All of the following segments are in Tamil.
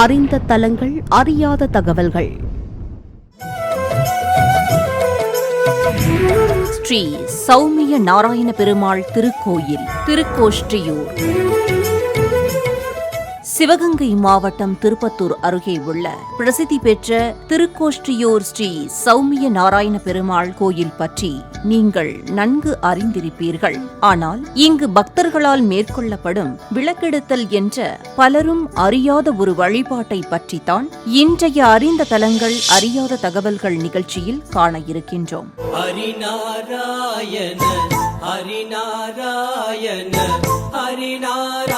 அறிந்த தலங்கள் அறியாத தகவல்கள். ஸ்ரீ சௌமிய நாராயண பெருமாள் திருக்கோயில் திருக்கோஷ்டியூர். சிவகங்கை மாவட்டம் திருப்பத்தூர் அருகே உள்ள பிரசித்தி பெற்ற திருக்கோஷ்டியூர் ஸ்ரீ சௌமிய நாராயண பெருமாள் கோயில் பற்றி நீங்கள் நன்கு அறிந்திருப்பீர்கள். ஆனால் இங்கு பக்தர்களால் மேற்கொள்ளப்படும் விளக்கெடுத்தல் என்ற பலரும் அறியாத ஒரு வழிபாட்டை பற்றித்தான் இன்றைய அறிந்த தலங்கள் அறியாத தகவல்கள் நிகழ்ச்சியில் காண இருக்கின்றோம். ஹரிநாராயண ஹரிநாராயண ஹரிநாராயண.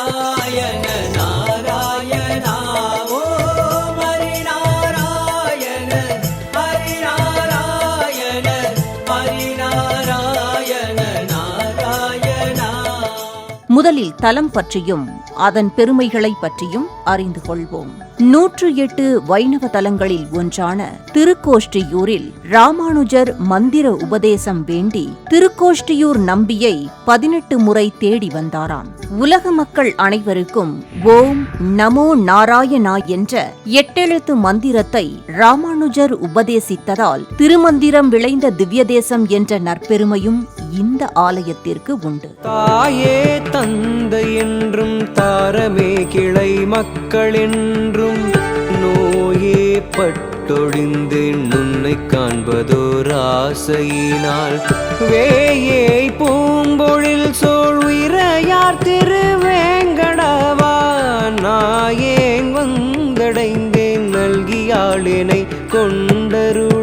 முதலில் தலம் பற்றியும் அதன் பெருமைகளை பற்றியும் அறிந்து கொள்வோம். நூற்று எட்டு வைணவ தலங்களில் ஒன்றான திருக்கோஷ்டியூரில் ராமானுஜர் மந்திர உபதேசம் வேண்டி திருக்கோஷ்டியூர் நம்பியை பதினெட்டு முறை தேடி வந்தாராம். உலக மக்கள் அனைவருக்கும் ஓம் நமோ நாராயணா என்ற எட்டெழுத்து மந்திரத்தை ராமானுஜர் உபதேசித்ததால் திருமந்திரம் விளைந்த திவ்யதேசம் என்ற நற்பெருமையும் இந்த ஆலயத்திற்கு உண்டு. தாயே தந்தை என்றும் தாரமே கிளை மக்கள் என்றும் நோயே பட்டொழிந்தேன் உன்னை காண்பதோர் ஆசையினால். வேயை பூம்பொழில் சோழ் உயிரையார் திருவேங்கடவா நாயேன் வந்தடைந்தேன் நல்கியாளினை கொண்டருளே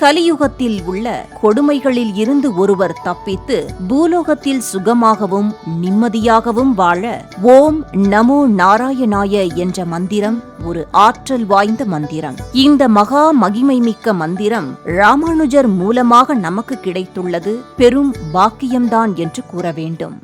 கலியுகத்தில் உள்ள கொடுமைகளில் இருந்து ஒருவர் தப்பித்து பூலோகத்தில் சுகமாகவும் நிம்மதியாகவும் வாழ ஓம் நமோ நாராயணாய என்ற மந்திரம் ஒரு ஆற்றல் வாய்ந்த மந்திரம். இந்த மகா மகிமை மிக்க மந்திரம் ராமானுஜர் மூலமாக நமக்கு கிடைத்துள்ளது. பெரும் பாக்கியம்தான் என்று கூற வேண்டும்.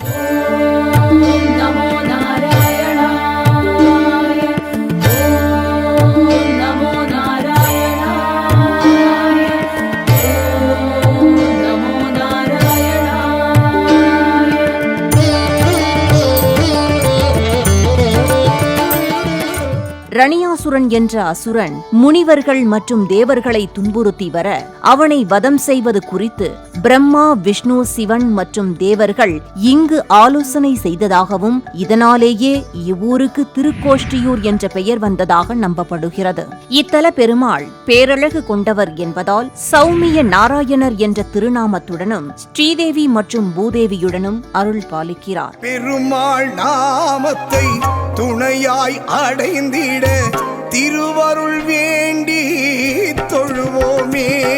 ரணியாசுரன் என்ற அசுரன் முனிவர்கள் மற்றும் தேவர்களை துன்புறுத்தி வர அவனை வதம் செய்வது குறித்து பிரம்மா விஷ்ணு சிவன் மற்றும் தேவர்கள் இங்கு ஆலோசனை செய்ததாகவும் இதனாலேயே இவ்வூருக்கு திருக்கோஷ்டியூர் என்ற பெயர் வந்ததாக நம்பப்படுகிறது. இத்தல பெருமாள் பேரழகு கொண்டவர் என்பதால் சௌமிய நாராயணர் என்ற திருநாமத்துடனும் ஸ்ரீதேவி மற்றும் பூதேவியுடனும் அருள் பாலிக்கிறார். பெருமாள் நாமத்தை துணையாய் அடைந்திட திருவருள் வேண்டி தொழுவோமே.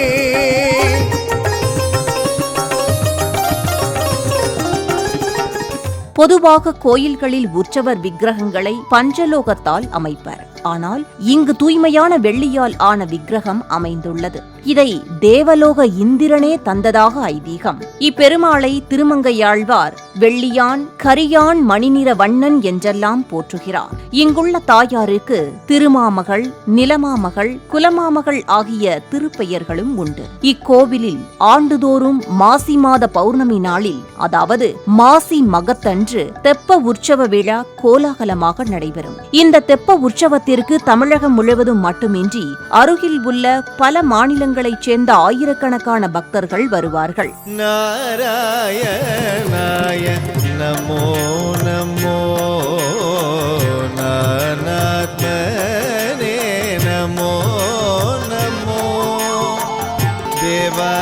பொதுவாக கோயில்களில் உற்சவர் விக்கிரகங்களை பஞ்சலோகத்தால் அமைப்பர். ஆனால் இங்கு தூய்மையான வெள்ளியால் ஆன விக்கிரகம் அமைந்துள்ளது. இதை தேவலோக இந்திரனே தந்ததாக ஐதீகம். இப்பெருமாளை திருமங்கையாழ்வார் வெள்ளியான் கரியான் மணிநிற வண்ணன் என்றெல்லாம் போற்றுகிறார். இங்குள்ள தாயாருக்கு திருமாமகள் நிலமாமகள் குலமாமகள் ஆகிய திருப்பெயர்களும் உண்டு. இக்கோவிலில் ஆண்டுதோறும் மாசி மாத பௌர்ணமி நாளில் அதாவது மாசி மகத்தன்று தெப்ப உற்சவ விழா கோலாகலமாக நடைபெறும். இந்த தெப்ப உற்சவத்தில் இதற்கு தமிழகம் முழுவதும் மட்டுமின்றி அருகில் உள்ள பல மாநிலங்களைச் சேர்ந்த ஆயிரக்கணக்கான பக்தர்கள் வருவார்கள். நாராயணாய நமோ நமோ நமோ நமோ. தேவா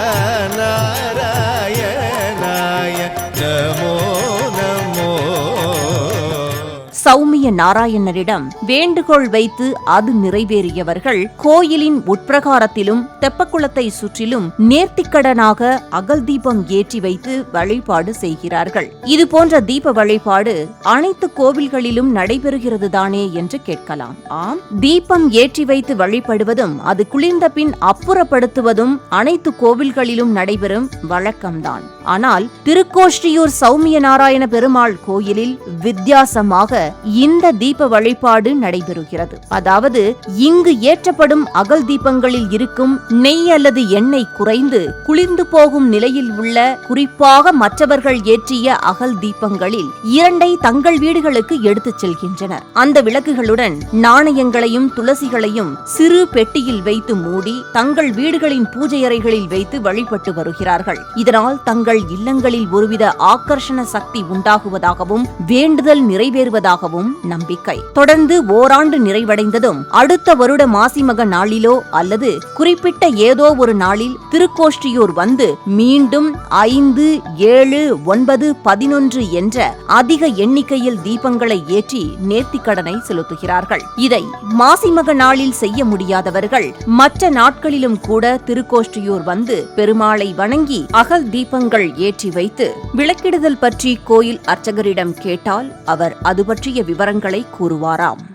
சௌமிய நாராயணரிடம் வேண்டுகோள் வைத்து அது நிறைவேறியவர்கள் கோயிலின் உட்பிரகாரத்திலும் தெப்பக்குளத்தை சுற்றிலும் நேர்த்திக்கடனாக அகல் தீபம் ஏற்றி வைத்து வழிபாடு செய்கிறார்கள். இது போன்ற தீப வழிபாடு அனைத்து கோவில்களிலும் நடைபெறுகிறது தானே என்று கேட்கலாம். ஆம் தீபம் ஏற்றி வைத்து வழிபடுவதும் அது குளிர்ந்த பின் அப்புறப்படுத்துவதும் அனைத்து கோவில்களிலும் நடைபெறும் வழக்கம்தான். ஆனால் திருக்கோஷ்டியூர் சௌமிய நாராயண பெருமாள் கோயிலில் வித்தியாசமாக இந்த தீப வழிபாடு நடைபெறுகிறது. அதாவது இங்கு ஏற்றப்படும் அகல் தீபங்களில் இருக்கும் நெய் அல்லது எண்ணெய் குறைந்து குளிர்ந்து போகும் நிலையில் உள்ள குறிப்பாக மற்றவர்கள் ஏற்றிய அகல் தீபங்களில் இரண்டை தங்கள் வீடுகளுக்கு எடுத்துச் செல்கின்றனர் அந்த விளக்குகளுடன் நாணயங்களையும் துளசிகளையும் சிறு பெட்டியில் வைத்து மூடி தங்கள் வீடுகளின் பூஜை அறைகளில் வைத்து வழிபட்டு வருகிறார்கள். இதனால் தங்கள் இல்லங்களில் ஒருவித ஆக்கர்ஷண சக்தி உண்டாகுவதாகவும் வேண்டுதல் நிறைவேறுவதாகவும் நம்பிக்கை. தொடர்ந்து ஓராண்டு நிறைவடைந்ததும் அடுத்த வருட மாசிமக நாளிலோ அல்லது குறிப்பிட்ட ஏதோ ஒரு நாளில் திருக்கோஷ்டியூர் வந்து மீண்டும் ஐந்து ஏழு ஒன்பது பதினொன்று என்ற அதிக எண்ணிக்கையில் தீபங்களை ஏற்றி நேர்த்திக்கடனை செலுத்துகிறார்கள். இதை மாசிமக நாளில் செய்ய முடியாதவர்கள் மற்ற நாட்களிலும் கூட திருக்கோஷ்டியூர் வந்து பெருமாளை வணங்கி அகல் தீபங்கள் ஏற்றி வைத்து விளக்கிடுதல் பற்றி கோயில் அர்ச்சகரிடம் கேட்டால் அவர் அது பற்றிய விவரங்களை கூறுவாராம்.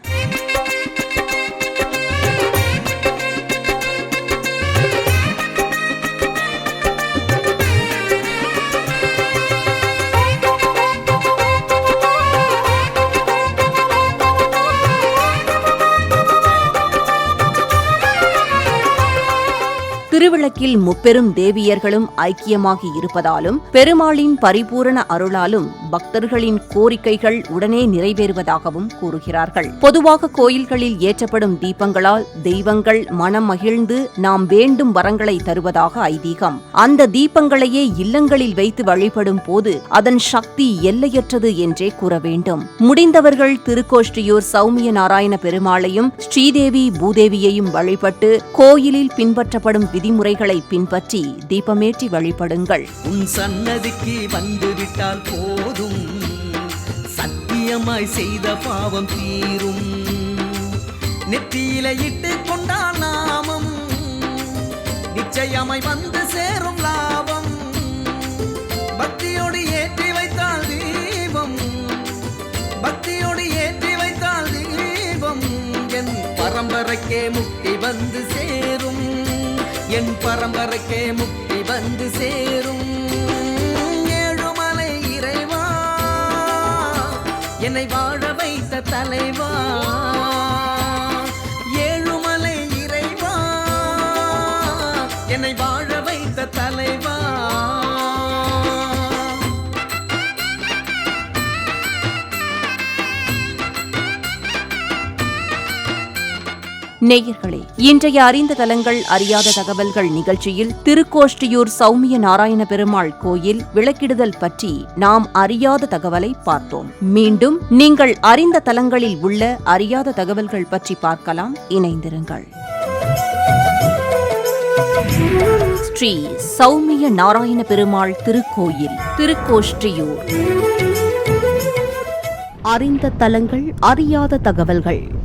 திருவிளக்கில் முப்பெரும் தேவியர்களும் ஐக்கியமாகி இருப்பதாலும் பெருமாளின் பரிபூரண அருளாலும் பக்தர்களின் கோரிக்கைகள் உடனே நிறைவேறுவதாகவும் கூறுகிறார்கள். பொதுவாக கோயில்களில் ஏற்றப்படும் தீபங்களால் தெய்வங்கள் மனம் மகிழ்ந்து நாம் வேண்டும் வரங்களை தருவதாக ஐதீகம். அந்த தீபங்களையே இல்லங்களில் வைத்து வழிபடும் போது அதன் சக்தி எல்லையற்றது என்றே கூற வேண்டும். முடிந்தவர்கள் திருக்கோஷ்டியூர் சௌமிய நாராயண பெருமாளையும் ஸ்ரீதேவி பூதேவியையும் வழிபட்டு கோயிலில் பின்பற்றப்படும் விதிமுறை விதிமுறைகளை பின்பற்றி தீபமேற்றி வழிபடுங்கள். உன் சன்னதிக்கு வந்துவிட்டால் போதும். சத்தியமாய் செய்த பாவம் தீரும். நெற்றியில இட்டு கொண்டால் நாமம். நிச்சயமாய் வந்து சேரும் என் பரம்பரைக்கே முக்தி வந்து சேரும். நேயர்களே இன்றைய அறிந்த தலங்கள் அறியாத தகவல்கள் நிகழ்ச்சியில் திருக்கோஷ்டியூர் சௌமிய நாராயண பெருமாள் கோயில் விளக்கிடுதல் பற்றி நாம் அறியாத தகவலை பார்த்தோம். மீண்டும் நீங்கள் அறிந்த தலங்களில் உள்ள அறியாத தகவல்கள் பற்றி பார்க்கலாம். இணைந்திருங்கள். ஸ்ரீ சௌமிய நாராயண பெருமாள் திருக்கோயில் திருக்கோஷ்டியூர். அறிந்த தலங்கள் அறியாத தகவல்கள்.